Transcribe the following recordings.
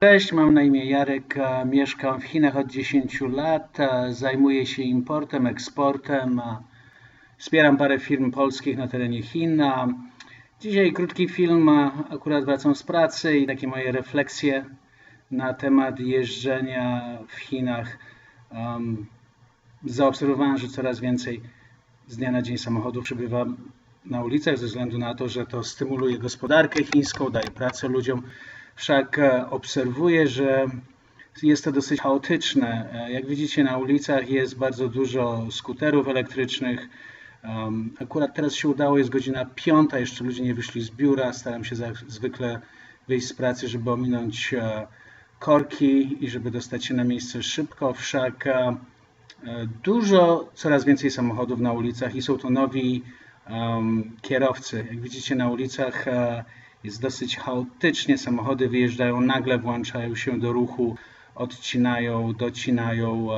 Cześć, mam na imię Jarek, e, mieszkam w Chinach od 10 lat, e, zajmuję się importem, eksportem, e, wspieram parę firm polskich na terenie Chin. Dzisiaj krótki film, akurat wracam z pracy i takie moje refleksje na temat jeżdżenia w Chinach. Zaobserwowałem, że coraz więcej z dnia na dzień samochodów przybywa na ulicach ze względu na to, że to stymuluje gospodarkę chińską, daje pracę ludziom. Wszak e, obserwuję, że jest to dosyć chaotyczne. E, Jak widzicie na ulicach jest bardzo dużo skuterów elektrycznych. Akurat teraz się udało, jest godzina piąta, jeszcze ludzie nie wyszli z biura. Staram się zwykle wyjść z pracy, żeby ominąć e, korki i żeby dostać się na miejsce szybko. Wszak dużo, coraz więcej samochodów na ulicach i są to nowi kierowcy. Jak widzicie na ulicach jest dosyć chaotycznie, samochody wyjeżdżają, nagle włączają się do ruchu, odcinają, docinają,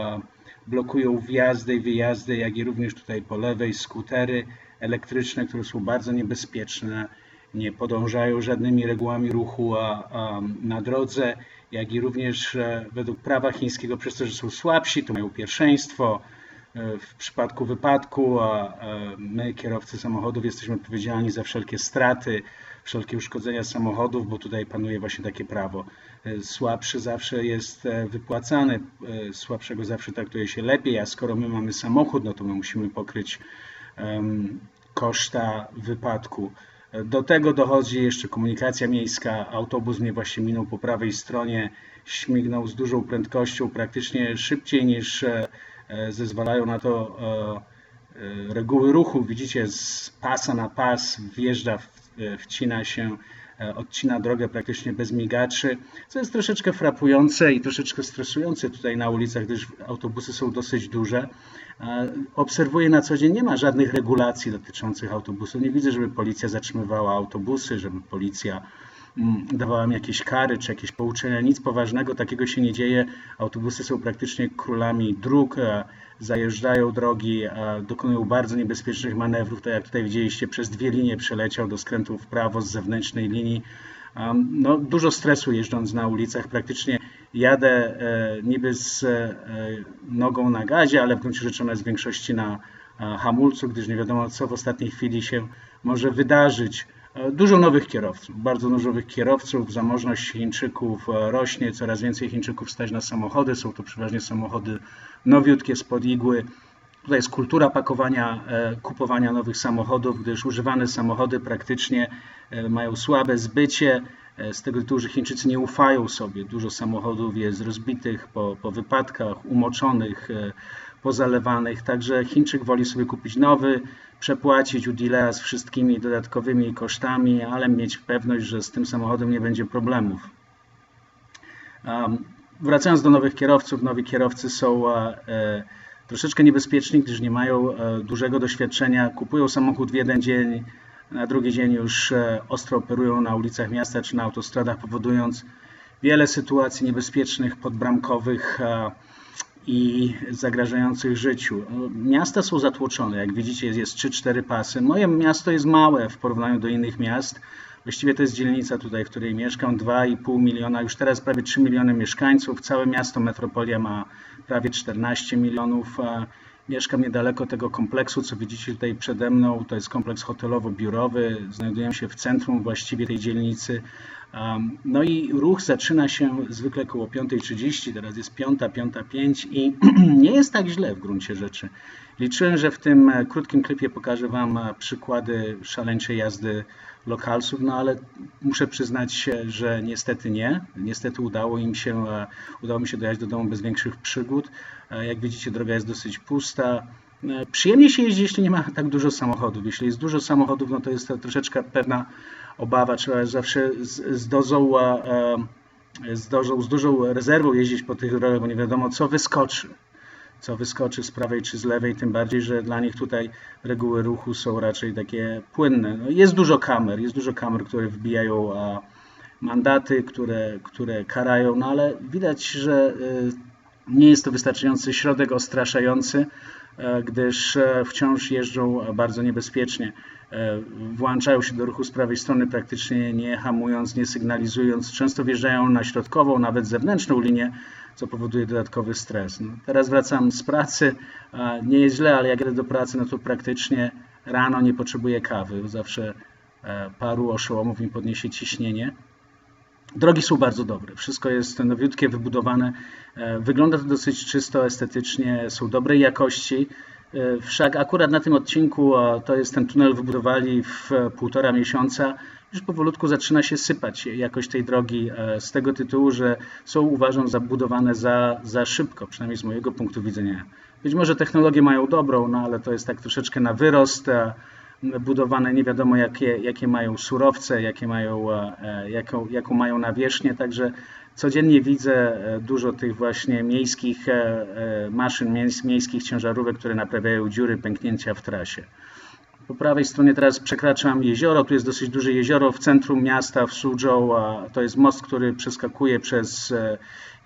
blokują wjazdy i wyjazdy, jak i również tutaj po lewej skutery elektryczne, które są bardzo niebezpieczne, nie podążają żadnymi regułami ruchu na drodze, jak i również e, według prawa chińskiego, przez to, że są słabsi, to mają pierwszeństwo, E, w przypadku wypadku, e, my, kierowcy samochodów, jesteśmy odpowiedzialni za wszelkie straty, wszelkie uszkodzenia samochodów, bo tutaj panuje właśnie takie prawo. E, Słabszy zawsze jest wypłacany, słabszego zawsze traktuje się lepiej, a skoro my mamy samochód, no to my musimy pokryć um, koszta wypadku. Do tego dochodzi jeszcze komunikacja miejska. Autobus mnie właśnie minął po prawej stronie, śmignął z dużą prędkością, praktycznie szybciej niż E, zezwalają na to e, e, reguły ruchu. Widzicie, z pasa na pas wjeżdża, wcina się, odcina drogę praktycznie bez migaczy, co jest troszeczkę frapujące i troszeczkę stresujące tutaj na ulicach, gdyż autobusy są dosyć duże. Obserwuję na co dzień, nie ma żadnych regulacji dotyczących autobusów. Nie widzę, żeby policja zatrzymywała autobusy, żeby policja Mm, dawała mi jakieś kary czy jakieś pouczenia. Nic poważnego takiego się nie dzieje. Autobusy są praktycznie królami dróg, zajeżdżają drogi, dokonują bardzo niebezpiecznych manewrów. Tak jak tutaj widzieliście, przez dwie linie przeleciał do skrętu w prawo z zewnętrznej linii. No, dużo stresu jeżdżąc na ulicach. Praktycznie jadę e, niby z e, nogą na gazie, ale w gruncie rzeczy ona jest w większości na hamulcu, gdyż nie wiadomo, co w ostatniej chwili się może wydarzyć. Dużo nowych kierowców, bardzo dużo nowych kierowców, zamożność Chińczyków e, rośnie, coraz więcej Chińczyków stać na samochody, są to przeważnie samochody nowiutkie, spod igły. Tutaj jest kultura pakowania, e, kupowania nowych samochodów, gdyż używane samochody praktycznie e, mają słabe zbycie, z tego tytułu, że Chińczycy nie ufają sobie. Dużo samochodów jest rozbitych po, po wypadkach, umoczonych, pozalewanych, także Chińczyk woli sobie kupić nowy, przepłacić u dealera z wszystkimi dodatkowymi kosztami, ale mieć pewność, że z tym samochodem nie będzie problemów. Wracając do nowych kierowców, nowi kierowcy są e, e, troszeczkę niebezpieczni, gdyż nie mają e, dużego doświadczenia. Kupują samochód w jeden dzień, na drugi dzień już ostro operują na ulicach miasta czy na autostradach, powodując wiele sytuacji niebezpiecznych, podbramkowych i zagrażających życiu. Miasta są zatłoczone, jak widzicie jest 3-4 pasy. Moje miasto jest małe w porównaniu do innych miast. Właściwie to jest dzielnica tutaj, w której mieszkam, 2,5 miliona, już teraz prawie 3 miliony mieszkańców. Całe miasto, metropolia ma prawie 14 milionów. Mieszkam niedaleko tego kompleksu, co widzicie tutaj przede mną. To jest kompleks hotelowo-biurowy. Znajdujemy się w centrum właściwie tej dzielnicy. No i ruch zaczyna się zwykle około 5.30, teraz jest 5, 5.05 i nie jest tak źle w gruncie rzeczy. Liczyłem, że w tym e, krótkim klipie pokażę Wam e, przykłady szaleńczej jazdy lokalsów, no ale muszę przyznać się, że niestety nie. Niestety udało im się, e, udało mi się dojechać do domu bez większych przygód. Jak widzicie, droga jest dosyć pusta. Przyjemnie się jeździ, jeśli nie ma tak dużo samochodów. Jeśli jest dużo samochodów, no to jest to troszeczkę pewna obawa. Trzeba zawsze z, z dozą z, dozą, z dużą rezerwą jeździć po tych drogach, bo nie wiadomo, co wyskoczy. Co wyskoczy z prawej czy z lewej, tym bardziej, że dla nich tutaj reguły ruchu są raczej takie płynne. No jest dużo kamer, jest dużo kamer, które wbijają mandaty, które, które karają, no ale widać, że y, nie jest to wystarczający środek ostraszający, gdyż wciąż jeżdżą bardzo niebezpiecznie. Włączają się do ruchu z prawej strony praktycznie nie hamując, nie sygnalizując. Często wjeżdżają na środkową, nawet zewnętrzną linię, co powoduje dodatkowy stres. No, teraz wracam z pracy, nie jest źle, ale jak jadę do pracy, no to praktycznie rano nie potrzebuję kawy. Zawsze paru oszołomów mi podniesie ciśnienie. Drogi są bardzo dobre, wszystko jest nowiutkie, wybudowane. Wygląda to dosyć czysto, estetycznie, są dobrej jakości. Wszak akurat na tym odcinku to jest ten tunel wybudowali w półtora miesiąca. Już powolutku zaczyna się sypać jakość tej drogi z tego tytułu, że są uważam zabudowane za, za szybko, przynajmniej z mojego punktu widzenia. Być może technologie mają dobrą, no ale to jest tak troszeczkę na wyrost budowane nie wiadomo jakie, jakie mają surowce, jakie mają, jaką, jaką mają nawierzchnię, także codziennie widzę dużo tych właśnie miejskich maszyn, miejskich ciężarówek, które naprawiają dziury, pęknięcia w trasie. Po prawej stronie teraz przekraczam jezioro, tu jest dosyć duże jezioro w centrum miasta w Suzhou, to jest most, który przeskakuje przez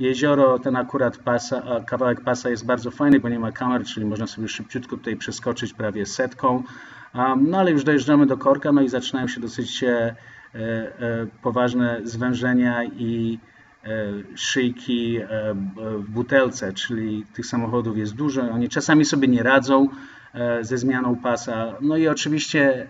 jezioro, ten akurat pasa, kawałek pasa jest bardzo fajny, bo nie ma kamer, czyli można sobie szybciutko tutaj przeskoczyć prawie setką. No ale już dojeżdżamy do korka, no i zaczynają się dosyć e, e, poważne zwężenia i e, szyjki w butelce, czyli tych samochodów jest dużo. Oni czasami sobie nie radzą ze zmianą pasa. No i oczywiście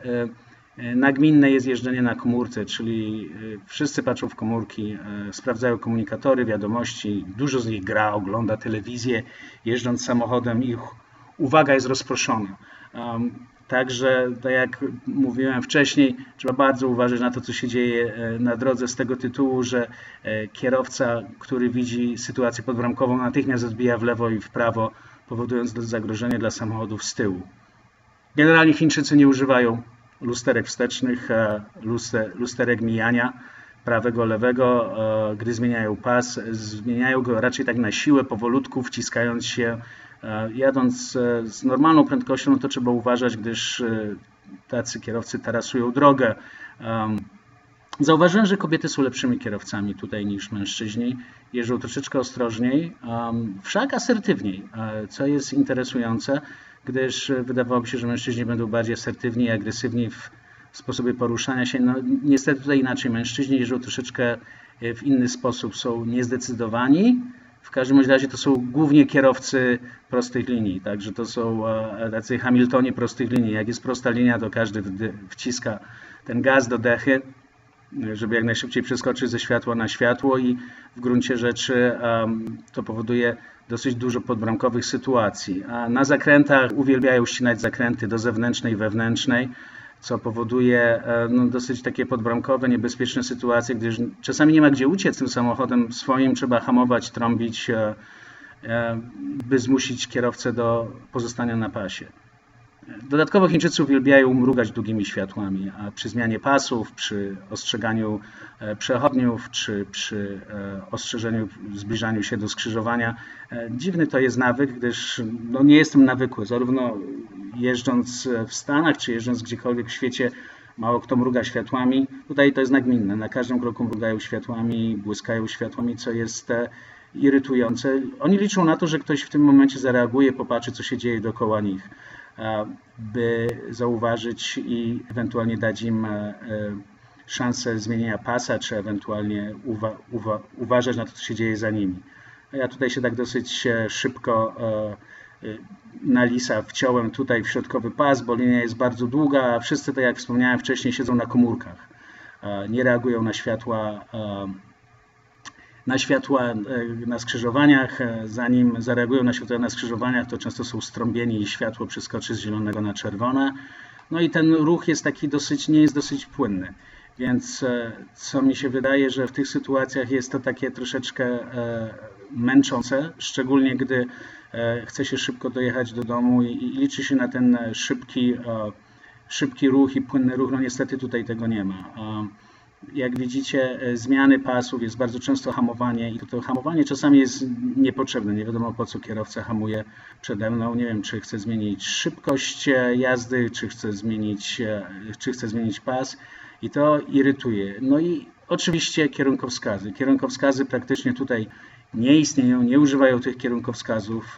nagminne jest jeżdżenie na komórce, czyli wszyscy patrzą w komórki, sprawdzają komunikatory, wiadomości, dużo z nich gra, ogląda telewizję, jeżdżąc samochodem, ich uwaga jest rozproszona. Także, tak jak mówiłem wcześniej, trzeba bardzo uważać na to, co się dzieje e, na drodze z tego tytułu, że e, kierowca, który widzi sytuację podbramkową, natychmiast odbija w lewo i w prawo, powodując zagrożenie dla samochodów z tyłu. Generalnie Chińczycy nie używają lusterek wstecznych, e, lusterek mijania prawego, lewego, gdy zmieniają pas, zmieniają go raczej tak na siłę, powolutku, wciskając się E, jadąc e, z normalną prędkością, no to trzeba uważać, gdyż e, tacy kierowcy tarasują drogę. Zauważyłem, że kobiety są lepszymi kierowcami tutaj niż mężczyźni. Jeżdżą troszeczkę ostrożniej, wszak asertywniej, co jest interesujące, gdyż wydawałoby się, że mężczyźni będą bardziej asertywni i agresywni w sposobie poruszania się. No, niestety tutaj inaczej. Mężczyźni jeżdżą troszeczkę w inny sposób, są niezdecydowani, w każdym razie to są głównie kierowcy prostych linii, także to są e, tacy Hamiltonie prostych linii. Jak jest prosta linia, to każdy wciska ten gaz do dechy, żeby jak najszybciej przeskoczyć ze światła na światło i w gruncie rzeczy to powoduje dosyć dużo podbramkowych sytuacji. A na zakrętach uwielbiają ścinać zakręty do zewnętrznej, wewnętrznej co powoduje e, no, dosyć takie podbramkowe, niebezpieczne sytuacje, gdyż czasami nie ma gdzie uciec tym samochodem swoim, trzeba hamować, trąbić, e, e, by zmusić kierowcę do pozostania na pasie. Dodatkowo Chińczycy uwielbiają mrugać długimi światłami, a przy zmianie pasów, przy ostrzeganiu e, przechodniów, czy przy e, ostrzeżeniu, zbliżaniu się do skrzyżowania. E, dziwny to jest nawyk, gdyż no, nie jestem nawykły. Zarówno jeżdżąc w Stanach, czy jeżdżąc gdziekolwiek w świecie, mało kto mruga światłami. Tutaj to jest nagminne. Na każdym kroku mrugają światłami, błyskają światłami, co jest irytujące. Oni liczą na to, że ktoś w tym momencie zareaguje, popatrzy, co się dzieje dookoła nich by zauważyć i ewentualnie dać im e, e, szansę zmienienia pasa, czy ewentualnie uwa uwa uważać na to, co się dzieje za nimi. Ja tutaj się tak dosyć e, szybko na lisa wciąłem tutaj w środkowy pas, bo linia jest bardzo długa, a wszyscy, tak jak wspomniałem wcześniej, siedzą na komórkach. Nie reagują na światła na światła e, na skrzyżowaniach. E, zanim zareagują na światła na skrzyżowaniach, to często są strąbieni i światło przeskoczy z zielonego na czerwone. No i ten ruch jest taki dosyć, nie jest dosyć płynny. Więc e, co mi się wydaje, że w tych sytuacjach jest to takie troszeczkę męczące, szczególnie gdy chce się szybko dojechać do domu i liczy się na ten szybki, szybki ruch i płynny ruch. No niestety tutaj tego nie ma. Jak widzicie, e, zmiany pasów jest bardzo często hamowanie i to hamowanie czasami jest niepotrzebne. Nie wiadomo po co kierowca hamuje przede mną. Nie wiem, czy chce zmienić szybkość e, jazdy, czy chce zmienić, e, czy chce zmienić pas i to irytuje. No i oczywiście kierunkowskazy. Kierunkowskazy praktycznie tutaj nie istnieją, nie używają tych kierunkowskazów.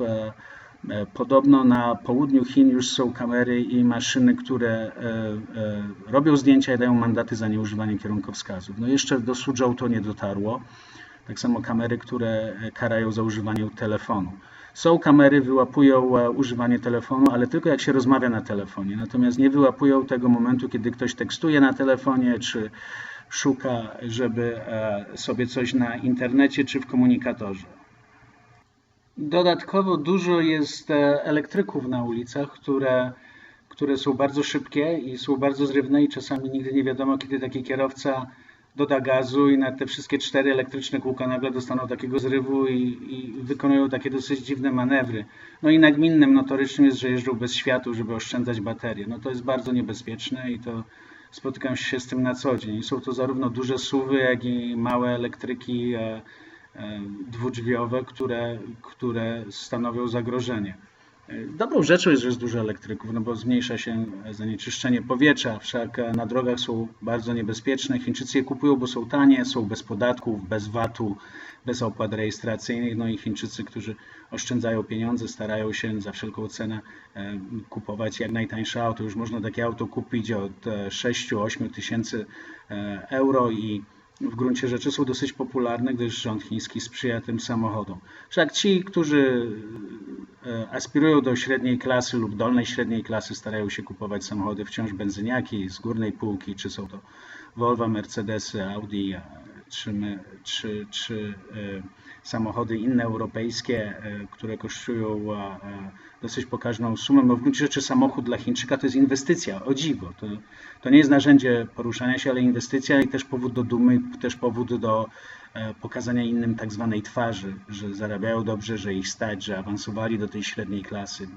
E, Podobno na południu Chin już są kamery i maszyny, które e, e, robią zdjęcia i dają mandaty za nieużywanie kierunkowskazów. No jeszcze do Suzhou to nie dotarło. Tak samo kamery, które karają za używanie telefonu. Są kamery, wyłapują używanie telefonu, ale tylko jak się rozmawia na telefonie. Natomiast nie wyłapują tego momentu, kiedy ktoś tekstuje na telefonie, czy szuka, żeby sobie coś na internecie, czy w komunikatorze. Dodatkowo dużo jest e, elektryków na ulicach, które, które są bardzo szybkie i są bardzo zrywne i czasami nigdy nie wiadomo, kiedy taki kierowca doda gazu i na te wszystkie cztery elektryczne kółka nagle dostaną takiego zrywu i, i wykonują takie dosyć dziwne manewry. No i nagminnym notorycznym jest, że jeżdżą bez światła, żeby oszczędzać baterię. No to jest bardzo niebezpieczne i to spotykam się z tym na co dzień. Są to zarówno duże suwy, jak i małe elektryki e, dwudrzwiowe, które, które stanowią zagrożenie. Dobrą rzeczą jest, że jest dużo elektryków, no bo zmniejsza się zanieczyszczenie powietrza, wszak na drogach są bardzo niebezpieczne. Chińczycy je kupują, bo są tanie, są bez podatków, bez VAT-u, bez opłat rejestracyjnych. No i Chińczycy, którzy oszczędzają pieniądze, starają się za wszelką cenę e, kupować jak najtańsze auto. Już można takie auto kupić od 6-8 tysięcy e, euro i w gruncie rzeczy są dosyć popularne, gdyż rząd chiński sprzyja tym samochodom. Wszak ci, którzy e, aspirują do średniej klasy lub dolnej średniej klasy, starają się kupować samochody wciąż benzyniaki z górnej półki, czy są to Volvo, Mercedesy, Audi, czy, czy, czy samochody inne europejskie, e, które kosztują dosyć pokaźną sumę, bo w gruncie rzeczy samochód dla Chińczyka to jest inwestycja, o dziwo. To, to nie jest narzędzie poruszania się, ale inwestycja i też powód do dumy, też powód do e, pokazania innym tak zwanej twarzy, że zarabiają dobrze, że ich stać, że awansowali do tej średniej klasy,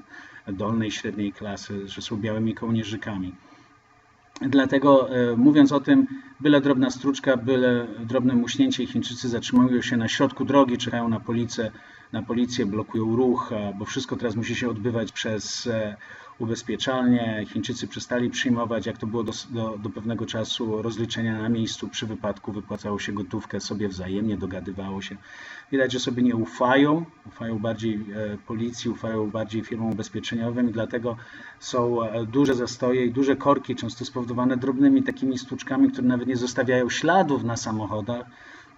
dolnej średniej klasy, że są białymi kołnierzykami. Dlatego e, mówiąc o tym, byle drobna stróczka, byle drobne muśnięcie Chińczycy zatrzymują się na środku drogi, czekają na policję, na policję, blokują ruch, bo wszystko teraz musi się odbywać przez e, ubezpieczalnie. Chińczycy przestali przyjmować, jak to było do, do, do, pewnego czasu, rozliczenia na miejscu. Przy wypadku wypłacało się gotówkę sobie wzajemnie, dogadywało się. Widać, że sobie nie ufają, ufają bardziej e, policji, ufają bardziej firmom ubezpieczeniowym i dlatego są e, duże zastoje i duże korki, często spowodowane drobnymi takimi stłuczkami, które nawet nie zostawiają śladów na samochodach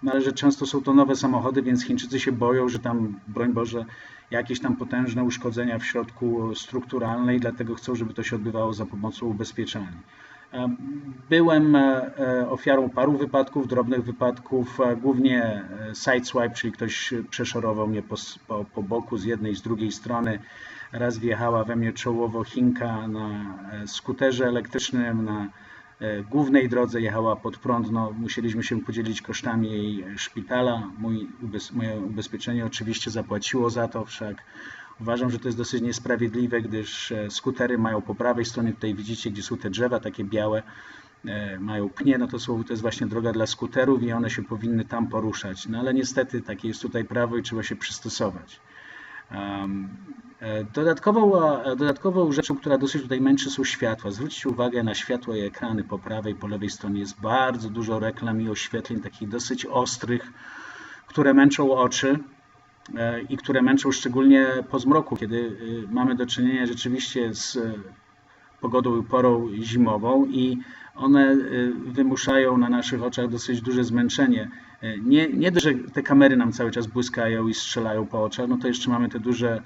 no ale że często są to nowe samochody, więc Chińczycy się boją, że tam, broń Boże, jakieś tam potężne uszkodzenia w środku strukturalne i dlatego chcą, żeby to się odbywało za pomocą ubezpieczalni. E, byłem e, e, ofiarą paru wypadków, drobnych wypadków, głównie sideswipe, czyli ktoś przeszorował mnie po, po, po boku z jednej, z drugiej strony. Raz wjechała we mnie czołowo Chinka na skuterze elektrycznym, na E, głównej drodze jechała pod prąd, no, musieliśmy się podzielić kosztami jej szpitala. Mój, moje ubezpieczenie oczywiście zapłaciło za to, wszak uważam, że to jest dosyć niesprawiedliwe, gdyż e, skutery mają po prawej stronie, tutaj widzicie, gdzie są te drzewa takie białe, e, mają pnie, no to, są, to jest właśnie droga dla skuterów i one się powinny tam poruszać. No ale niestety takie jest tutaj prawo i trzeba się przystosować. E, dodatkową, e, dodatkową rzeczą, która dosyć tutaj męczy są światła. Zwróćcie uwagę na światła i ekrany po prawej, po lewej stronie jest bardzo dużo reklam i oświetleń takich dosyć ostrych, które męczą oczy e, i które męczą szczególnie po zmroku, kiedy mamy do czynienia rzeczywiście z pogodą porą zimową i one wymuszają na naszych oczach dosyć duże zmęczenie. Nie, nie że te kamery nam cały czas błyskają i strzelają po oczach, no to jeszcze mamy te duże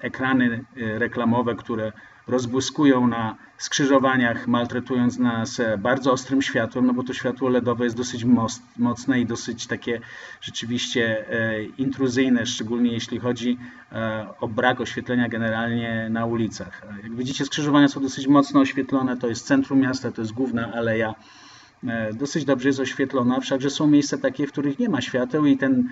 ekrany e, reklamowe, które rozbłyskują na skrzyżowaniach, maltretując nas e, bardzo ostrym światłem, no bo to światło LEDowe jest dosyć mocne i dosyć takie rzeczywiście e, intruzyjne, szczególnie jeśli chodzi o brak oświetlenia generalnie na ulicach. Jak widzicie, skrzyżowania są dosyć mocno oświetlone, to jest centrum miasta, to jest główna aleja, dosyć dobrze jest oświetlona, wszakże są miejsca takie, w których nie ma świateł i ten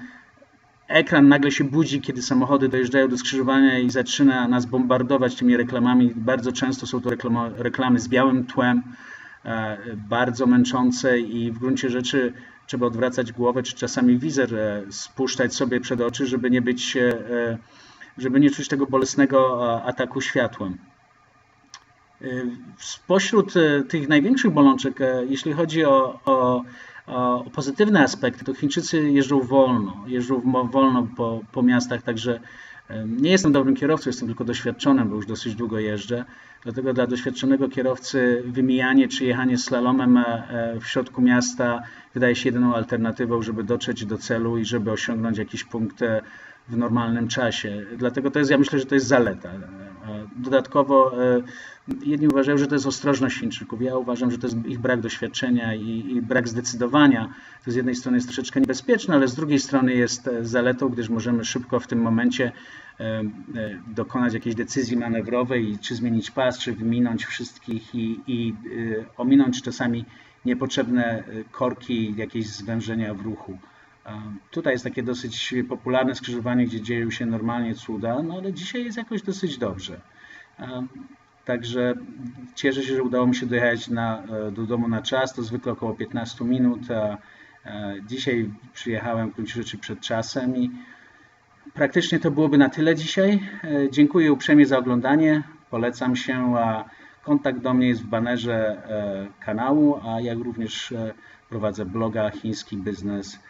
ekran nagle się budzi, kiedy samochody dojeżdżają do skrzyżowania i zaczyna nas bombardować tymi reklamami. Bardzo często są to reklamy z białym tłem, e, bardzo męczące i w gruncie rzeczy trzeba odwracać głowę, czy czasami wizer e, spuszczać sobie przed oczy, żeby nie być, e, żeby nie czuć tego bolesnego ataku światłem. Spośród tych największych bolączek, jeśli chodzi o, o o pozytywne aspekty, to Chińczycy jeżdżą wolno, jeżdżą wolno po, po miastach, także Nie jestem dobrym kierowcą, jestem tylko doświadczonym, bo już dosyć długo jeżdżę. Dlatego dla doświadczonego kierowcy wymijanie czy jechanie slalomem e, w środku miasta wydaje się jedyną alternatywą, żeby dotrzeć do celu i żeby osiągnąć jakiś punkt e, w normalnym czasie. Dlatego to jest, ja myślę, że to jest zaleta. E, Dodatkowo jedni uważają, że to jest ostrożność Chińczyków. Ja uważam, że to jest ich brak doświadczenia i, i brak zdecydowania. To z jednej strony jest troszeczkę niebezpieczne, ale z drugiej strony jest zaletą, gdyż możemy szybko w tym momencie dokonać jakiejś decyzji manewrowej, czy zmienić pas, czy wyminąć wszystkich i, i ominąć czasami niepotrzebne korki, jakieś zwężenia w ruchu. Tutaj jest takie dosyć popularne skrzyżowanie, gdzie dzieją się normalnie cuda, no ale dzisiaj jest jakoś dosyć dobrze. Także cieszę się, że udało mi się dojechać na, do domu na czas, to zwykle około 15 minut. A dzisiaj przyjechałem w gruncie rzeczy przed czasem i praktycznie to byłoby na tyle dzisiaj. Dziękuję uprzejmie za oglądanie, polecam się. a Kontakt do mnie jest w banerze kanału, a jak również prowadzę bloga chińskibiznes.com.